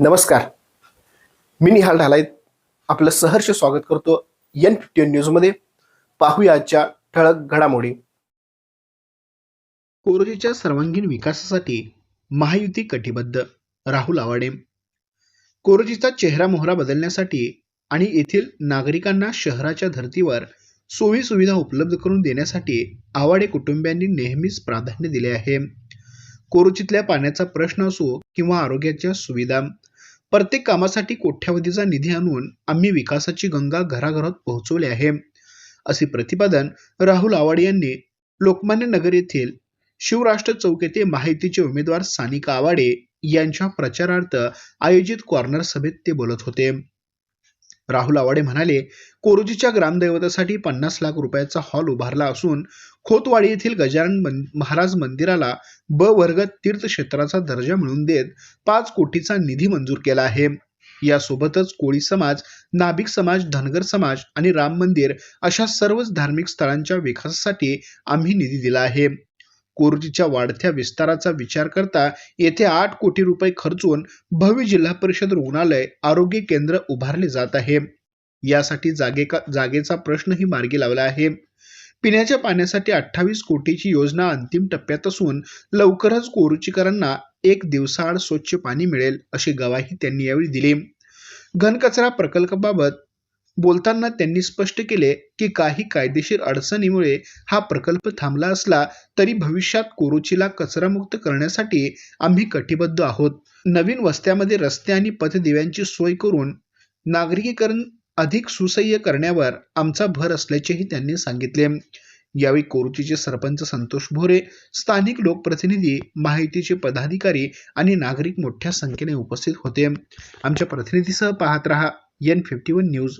नमस्कार. मी निहाल ढालाईत. आपलं सहर्ष स्वागत करतो एन फिफ्टी न्यूजमध्ये पाहूया आजच्या ठळक घडामोडी. कोरोजीच्या सर्वांगीण विकासासाठी महायुती कटिबद्ध. राहुल आवाडे कोरोजीचा चेहरा मोहरा बदलण्यासाठी आणि येथील नागरिकांना शहराच्या धर्तीवर सोयी सुविधा उपलब्ध करून देण्यासाठी आवाडे कुटुंबियांनी नेहमीच प्राधान्य दिले आहे. कोरोचीतल्या पाण्याचा प्रश्न असो किंवा आरोग्याच्या सुविधा प्रत्येक कामासाठी कोट्यावधीचा निधी आणून आम्ही विकासाची गंगा घराघरात पोहोचवली आहे. असे प्रतिपादन राहुल आवाड यांनी लोकमान्य नगर येथील शिवराष्ट्र चौक येथे माहितीचे उमेदवार सानिका आवाडे यांच्या प्रचारार्थ आयोजित कॉर्नर सभेत ते बोलत होते. राहुल आवाडे म्हणाले कोरोजीच्या ग्रामदैवतासाठी पन्नास लाख रुपयाचा हॉल उभारला असून खोतवाडी येथील गजानन मन- महाराज मंदिराला ब वर्ग तीर्थक्षेत्राचा दर्जा मिळवून देत पाच कोटीचा निधी मंजूर केला आहे. यासोबतच कोळी समाज नाभिक समाज धनगर समाज आणि राम मंदिर अशा सर्वच धार्मिक स्थळांच्या विकासासाठी आम्ही निधी दिला आहे. कोरजीच्या वाढत्या विस्ताराचा विचार करता येथे आठ कोटी रुपये खर्चून भव्य जिल्हा परिषद रुग्णालय आरोग्य केंद्र उभारले जात आहे. यासाठी जागे जागेचा प्रश्नही मार्गी लावला आहे. पिण्याच्या पाण्यासाठी अठ्ठावीस कोटीची योजना अंतिम टप्प्यात असून लवकरच कोरुचीकरांना एक दिवसाआड स्वच्छ पाणी मिळेल अशी ग्वाही त्यांनी यावेळी दिली. घनकचरा प्रकल्पाबाबत बोलताना त्यांनी स्पष्ट केले की काही कायदेशीर अडचणीमुळे हा प्रकल्प थांबला असला तरी भविष्यात कोरुचीला कचरामुक्त करण्यासाठी आम्ही कटिबद्ध आहोत. नवीन वस्त्यामध्ये रस्ते आणि पथदिव्यांची सोय करून नागरिकीकरण अधिक सुसह्य करण्यावर आमचा भर असल्याचेही त्यांनी सांगितले. यावेळी कोरुचीचे सरपंच संतोष भोरे स्थानिक लोकप्रतिनिधी माहितीचे पदाधिकारी आणि नागरिक मोठ्या संख्येने उपस्थित होते. आमच्या प्रतिनिधीसह पाहत रहा एन फिफ्टी वन न्यूज